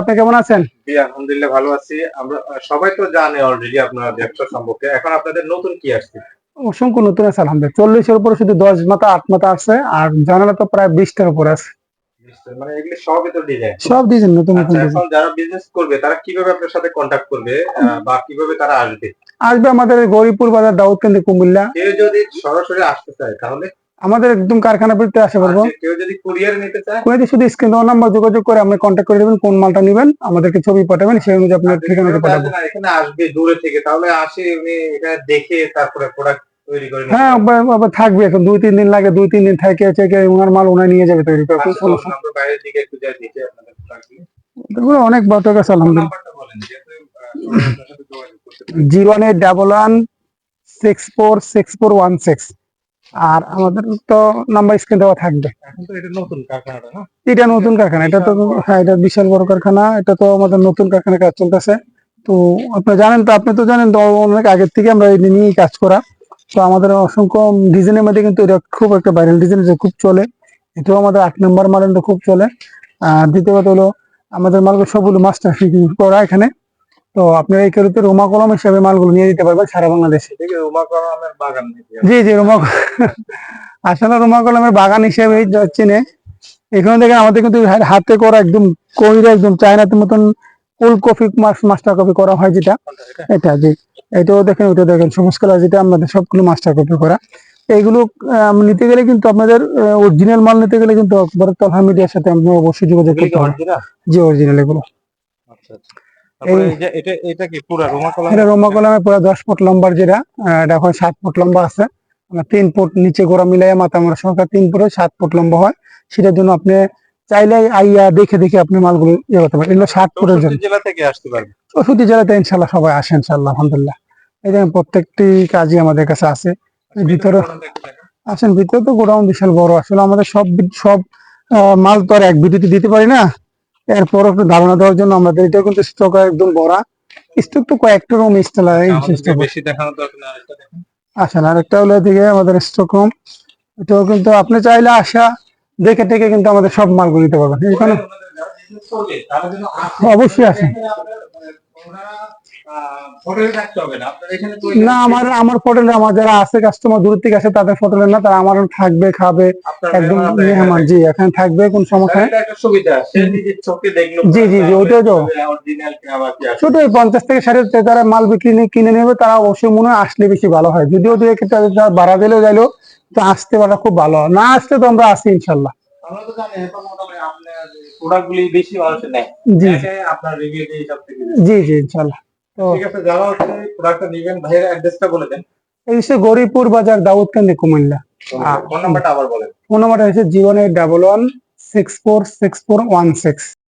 আপনি কেমন আছেন? আলহামদুলিল্লাহ ভালো আছি। আমরা সবাই তো জানে অলরেডি আপনার ব্যবসা সম্পর্কে। এখন আপনাদের নতুন কি আসছে? অসংখ্য নতুন আছে আলহামদুলিল্লাহ। চল্লিশের উপরে শুধু দশ মাথা আট মাথা আছে আর জানালা তো প্রায় বিশটার উপরে আছে। মানে এগুলি সবই তো ডিজাইন সব ডিজাইন নতুন নতুন আচ্ছা এখন যারা বিজনেস করবে তারা কীভাবে আপনার সাথে করবে বা কীভাবে তারা আসবে? আসবে আমাদের গৌরীপুর বাজার দাউদকান্দি কুমিল্লা। কেউ যদি সরাসরি আসতে চায় তাহলে আমাদের একদম কারখানা বিরুদ্ধে আসে পারব। আচ্ছা, কেউ যদি কুরিয়ার নিতে চায়? কোনো শুধু স্ক্রিন দেওয়ার নাম্বার যোগাযোগ করে আপনি কন্ট্যাক্ট করে দেবেন কোন মালটা নেবেন আমাদেরকে ছবি পাঠাবেন সেই অনুযায়ী আপনার পাঠাবো। আসে না, এখানে আসবে দূরে থেকে তাহলে আসে উনি এখানে দেখে তারপরে প্রোডাক্ট তৈরি হ্যাঁ আবার- আবার থাকবে এখন দুই তিন দিন লাগে দুই তিন দিন থেকে থেকে ওনার মাল ওনার নিয়ে যাবে তৈরি করে আচ্ছা। এগুলো অনেক গেছে ফোন আলহামদুলিল্লাহ। Zero eight double one six four six four one six. আর আমাদের তো নাম্বার স্ক্রিন দেওয়া থাকবে। এটা নতুন এটা কারখানা এটা তো হ্যাঁ এটা বিশাল বড় কারখানা এটা তো আমাদের নতুন কারখানা কাজ চলতেছে। তো আপনি জানেন তো আপনি তো জানেন তো অনেক আগের থেকে আমরা এই নিয়েই কাজ করা। তো আমাদের অসংখ্য ডিজাইনের মধ্যে কিন্তু এটা খুব একটা ভাইরাল ডিজাইন যে খুব চলে। এটাও আমাদের আট নম্বর মাল খুব চলে। আর দ্বিতীয় কথা হলো আমাদের মালগুলো সবগুলো মাস্টার করা এখানে। তো আপনারা এই কেরুতে রোমা কলম হিসাবে মালগুলো নিয়ে দিতে পারবেন সারা বাংলাদেশে। ঠিক কলমের বাগান জি জি রোমা আসলে রোমা কলমের বাগান হিসেবে চিনে। এখানে দেখেন আমাদের কিন্তু হাতে করা একদম কইরা একদম চায়নাতে মতন ফুল কপি মাস্টার কপি করা হয় যেটা। এটা? জি। এটাও দেখেন ওটা দেখেন সবুজ কালার যেটা আমাদের সবগুলো মাস্টার কপি করা। এইগুলো নিতে গেলে কিন্তু আপনাদের অরিজিনাল মাল নিতে গেলে কিন্তু তলহা মিডিয়ার সাথে আপনি অবশ্যই যোগাযোগ করতে হবে জি অরিজিনাল এগুলো। আচ্ছা। তারপরে এই- এই যে এটা এটা কি পুরা রোমা কলম? এটা রোমা কলমে পুরো দশ ফুট লম্বার যেটা এটা এখন সাত ফুট লম্বা আছে। তিন ফুট নিচে গোড়া মিলাইয়া মাথা মারা তিন ফুটে সাত ফুট লম্বা হয়। সেটার জন্য আপনি চাইলে আইয়া দেখে দেখে আপনি মালগুলো ইয়ে করতে পারেন। এগুলো সাত ফুটের জন্য। জেলা থেকে আসতে পারবে। চৌষট্টি জেলাতে ইনশাল্লাহ সবাই আসে ইনশাল্লাহ আলহামদুলিল্লাহ। এই প্রত্যেকটি কাজই আমাদের কাছে আছে। ভিতরে আসেন ভিতরে তো গোডাউন বিশাল বড়। আসলে আমাদের সব সব মাল তো আর এক ভিডিওতে দিতে পারি না। এরপর একটু ধারণা দেওয়ার জন্য আমাদের এটা কিন্তু স্টক একদম ভরা। স্টক তো কয়েকটা রুম ইনস্টল হয় বেশি দেখানো দরকার আরেকটা আরেকটা হলো এদিকে আমাদের স্টক রুম এটাও কিন্তু আপনি চাইলে আসা দেখে টেকে কিন্তু আমাদের সব মালগুলো নিতে পারবেন। এখানে। অবশ্যই আসেন না। আমার আমার হোটেলে আমার যারা আছে কাস্টমার দূর থেকে আসে তাদের হোটেলে না তারা আমার থাকবে খাবে। একদম মেহমান জি এখানে থাকবে কোন সমস্যা জি, জি, জি, ওইটাই তো। পঞ্চাশ থেকে ষাট যারা মাল বিক্রি কিনে নেবে তারা অবশ্যই মনে হয় আসলে বেশি ভালো হয়। যদিও দু একটা ভাড়া দিলেও যাইলেও তো আসতে পারা খুব ভালো হয়। না আসলে তো আমরা আসি ইনশাল্লাহ। আমরা তো জানি এখন মোটামুটি আপনার প্রোডাক্ট বেশি মানুষের নেয়। জি আপনার রিভিউ দিয়ে সব থেকে জি জি ইনশাল্লাহ। ঠিক আছে যারা হচ্ছে প্রোডাক্টটা নেবেন। ভাইয়ের অ্যাড্রেসটা বলে দেন। এই হচ্ছে গরিপুর বাজার দাউদকান্দি কুমিল্লা। ফোন নাম্বারটা আবার বলেন। ফোন নাম্বারটা হচ্ছে zero eight double one six four six four one six.